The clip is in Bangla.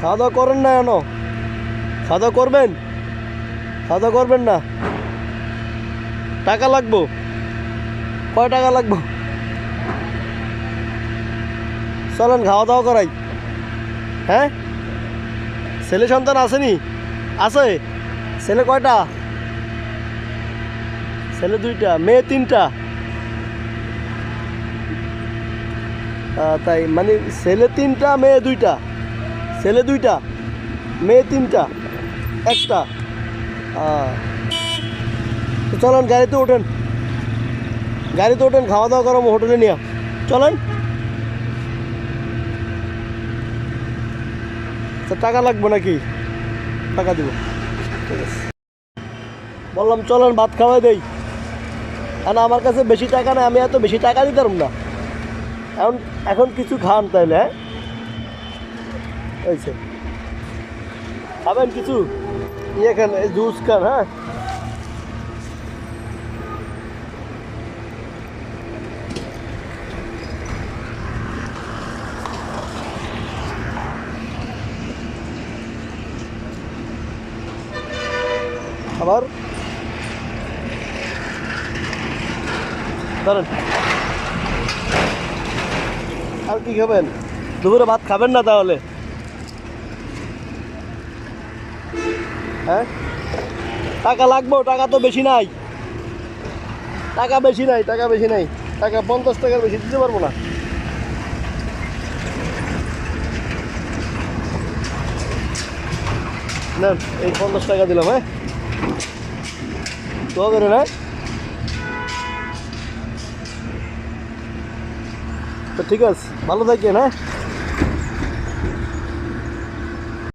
খাওয়া দাওয়া করেন না এনো খাওয়া দাওয়া করবেন? খাওয়া দাওয়া করবেন না? টাকা লাগবো? কয় টাকা লাগবো? চলেন খাওয়া দাওয়া করাই। হ্যাঁ? ছেলে সন্তান আসেনি? আছে? ছেলে কয়টা? ছেলে দুইটা, মেয়ে তিনটা। তাই মানে ছেলে তিনটা, মেয়ে দুইটা। ছেলে দুইটা, মেয়ে তিনটা, একটা। চলেন, গাড়িতে ওঠেন। গাড়িতে ওঠেন, খাওয়া দাওয়া করাবো, হোটেলে নিয়ে চলেন। টাকা লাগবে নাকি? টাকা দিব। ঠিক আছে। বললাম, চলেন, ভাত খাওয়াই দেই। কারণ আমার কাছে বেশি টাকা নেই, আমি এত বেশি টাকা দিতে না। এখন এখন কিছু খান তাইলে হ্যাঁ? হয়েছে খাবেন কিছু ইয়ে খান এই জুস খান হ্যাঁ আবার ধরেন আর কি খাবেন দুপুরে ভাত খাবেন না তাহলে হ্যাঁ? টাকা লাগবো, টাকা তো বেশি নাই। টাকা বেশি নাই, টাকা বেশি নাই। টাকা পঞ্চাশ টাকার বেশি দিতে পারব না। না এই পঞ্চাশ টাকা দিলাম হ্যাঁ? তো না তো ঠিক আছে, ভালো থাকেন হ্যাঁ?